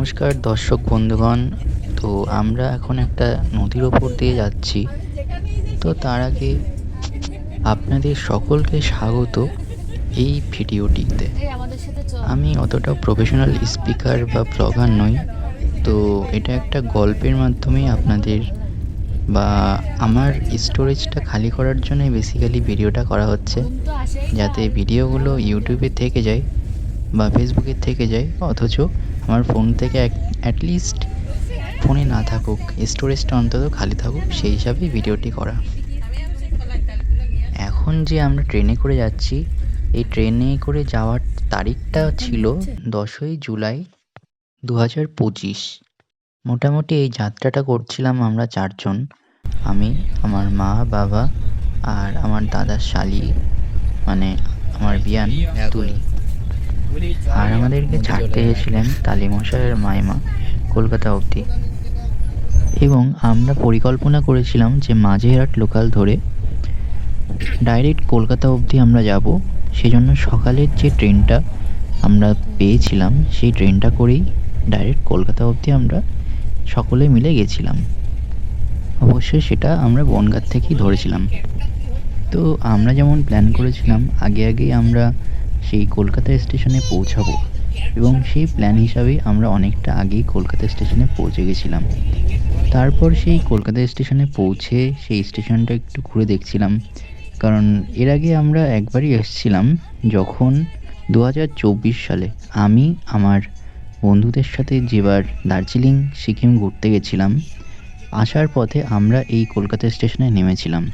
নমস্কার দর্শক বন্ধুগণ। তো আমরা এখন একটা নদীর ওপর দিয়ে যাচ্ছি। তো তার আগে আপনাদের সকলকে স্বাগত এই ভিডিওটিতে। আমি অতটা প্রফেশনাল স্পিকার বা ব্লগার নই। তো এটা একটা গল্পের মাধ্যমে আপনাদের বা আমার স্টোরেজটা খালি করার জন্য বেসিক্যালি ভিডিওটা করা হচ্ছে। যাতে ভিডিওগুলো ইউটিউবে থেকে যায় বা ফেসবুকে থেকে যায়। অথচ আমার ফোন থেকে অ্যাটলিস্ট ফোনে না থাকুক স্টোরেজটা অন্তত খালি থাকুক সেই হিসাবেই ভিডিওটি করা। এখন যে আমরা ট্রেনে করে যাচ্ছি এই ট্রেনে করে যাওয়ার তারিখটা ছিল দশই জুলাই দু হাজার পঁচিশ। মোটামুটি এই যাত্রাটা করছিলাম আমরা চারজন আমি আমার মা বাবা আর আমার দাদার শালি মানে আমার বিয়ান তুলি। আর আমাদেরকে ছাড়তে এসেছিলেন তালিমশাইয়ের মাইমা কলকাতা অবধি। এবং আমরা পরিকল্পনা করেছিলাম যে মাঝেরহাট লোকাল ধরে ডাইরেক্ট কলকাতা অবধি আমরা যাব। সেজন্য সকালের যে ট্রেনটা আমরা পেয়েছিলাম, সেই ট্রেনটা করেই ডাইরেক্ট কলকাতা অবধি আমরা সকলে মিলে গেছিলাম। অবশ্যই সেটা আমরা বনগাঁ থেকেই ধরেছিলাম। তো আমরা যেমন প্ল্যান করেছিলাম, আগে আগেই আমরা সেই কলকাতা স্টেশনে পৌঁছাবো। এবং সেই প্ল্যান হিসাবেই আমরা অনেকটা আগেই কলকাতা স্টেশনে পৌঁছে গেছিলাম। তারপর সেই কলকাতা স্টেশনে পৌঁছে সেই স্টেশনটা একটু ঘুরে দেখছিলাম। কারণ এর আগে আমরা একবারই এসেছিলাম যখন দু হাজার চব্বিশ সালে আমি, আমার বন্ধুদের সাথে যেবার দার্জিলিং, সিকিম ঘুরতে গেছিলাম। আসার পথে আমরা এই কলকাতা স্টেশনে নেমেছিলাম।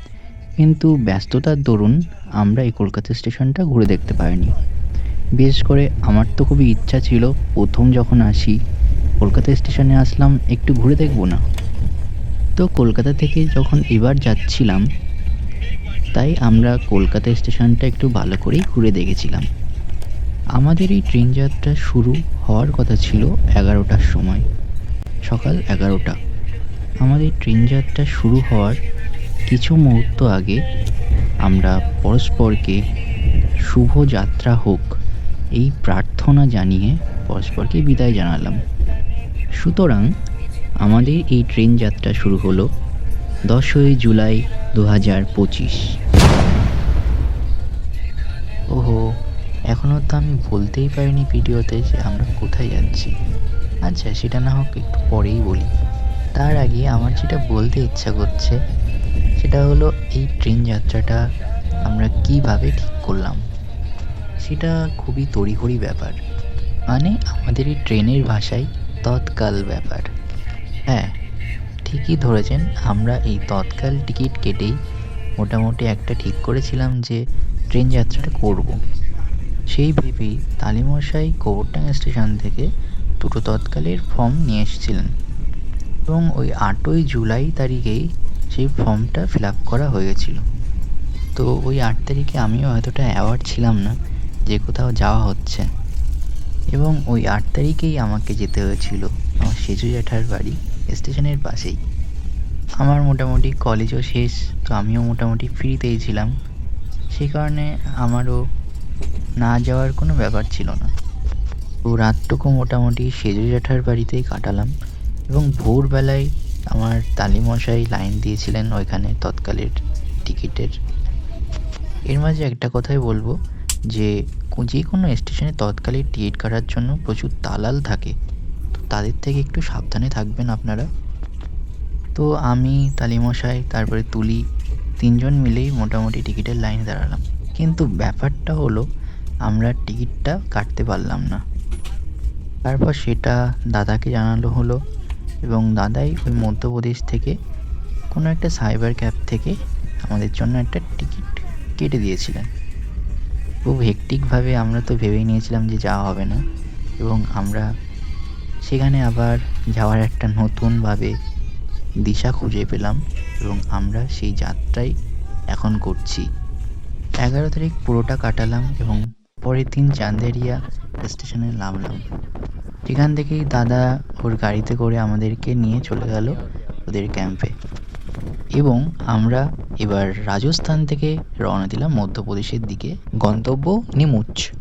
কিন্তু ব্যস্ততার দরুন আমরা এই কলকাতা স্টেশনটা ঘুরে দেখতে পারিনি। বিশেষ করে আমার তো খুবই ইচ্ছা ছিল প্রথম যখন আসি, কলকাতা স্টেশনে আসলাম, একটু ঘুরে দেখব না। তো কলকাতা থেকে যখন এবার যাচ্ছিলাম, তাই আমরা কলকাতা স্টেশনটা একটু ভালো করেই ঘুরে দেখেছিলাম। আমাদের এই ট্রেন যাত্রা শুরু হওয়ার কথা ছিল এগারোটার সময়, সকাল এগারোটা। আমাদের ট্রেন যাত্রা শুরু হওয়ার কিছু মুহূর্ত আগে আমরা পরস্পরকে শুভ যাত্রা হোক, এই প্রার্থনা জানিয়ে পরস্পরকে বিদায় জানালাম। সুতরাং আমাদের এই ট্রেন যাত্রা শুরু হলো দশই জুলাই দু হাজার পঁচিশ। ওহো এখনও তো আমি বলতেই পারিনি ভিডিওতে যে আমরা কোথায় যাচ্ছি। আচ্ছা সেটা না হোক একটু পরেই বলি। তার আগে আমার যেটা বলতে ইচ্ছা করছে সেটা হলো এই ট্রেন যাত্রাটা আমরা কীভাবে ঠিক করলাম। সেটা খুবই তড়িঘড়ি ব্যাপার। মানে আমাদের এই ট্রেনের ভাষায় তৎকাল ব্যাপার। হ্যাঁ ঠিকই ধরেছেন, আমরা এই তৎকাল টিকিট কেটেই মোটামুটি একটা ঠিক করেছিলাম যে ট্রেন যাত্রাটা করব। সেই ভেবেই তালিমশাই গোবরডাঙ্গা স্টেশন থেকে দুটো তৎকালের ফর্ম নিয়ে এসেছিলেন। এবং ওই আটই জুলাই তারিখেই সেই ফর্মটা ফিল আপ করা হয়েছিল তো ওই আট তারিখে আমিও এতটা অ্যাওয়ার্ড ছিলাম না যে কোথাও যাওয়া হচ্ছে। এবং ওই আট তারিখেই আমাকে যেতে হয়েছিল আমার সেজু জ্যাঠার বাড়ি, স্টেশনের পাশেই। আমার মোটামুটি কলেজও শেষ, তো আমিও মোটামুটি ফ্রিতেই ছিলাম। সেই কারণে আমারও না যাওয়ার কোনো ব্যাপার ছিল না। তো রাতটুকু মোটামুটি সেজু জ্যাঠার বাড়িতেই কাটালাম এবং ভোরবেলায় আমার তালিমশাই লাইন দিয়েছিলেন ওইখানে তৎকালের টিকিটের। এর মাঝে একটা কথাই বলব যে যে কোনো স্টেশনে তৎকালের টিকিট কাটার জন্য প্রচুর দালাল থাকে। তো তাদের থেকে একটু সাবধানে থাকবেন আপনারা। তো আমি, তালিমশাই, তারপরে তুলি, তিনজন মিলেই মোটামুটি টিকিটের লাইনে দাঁড়ালাম। কিন্তু ব্যাপারটা হলো, আমরা টিকিটটা কাটতে পারলাম না। তারপর সেটা দাদাকে জানানো হলো এবং দাদাই ওই মধ্যপ্রদেশ থেকে কোনো একটা সাইবার ক্যাব থেকে আমাদের জন্য একটা টিকিট কেটে দিয়েছিলেন। খুব হেকটিকভাবে আমরা তো ভেবেই নিয়েছিলাম যে যাওয়া হবে না এবং আমরা সেখানে আবার যাওয়ার একটা নতুনভাবে দিশা খুঁজে পেলাম এবং আমরা সেই যাত্রাই এখন করছি। এগারো তারিখ পুরোটা কাটালাম এবং পরের দিন চান্দেরিয়া স্টেশনে নামলাম। সেখান থেকেই দাদা ওর গাড়িতে করে আমাদেরকে নিয়ে চলে গেল ওদের ক্যাম্পে। এবং আমরা এবার রাজস্থান থেকে রওনা দিলাম মধ্যপ্রদেশের দিকে। গন্তব্য নিমুচ।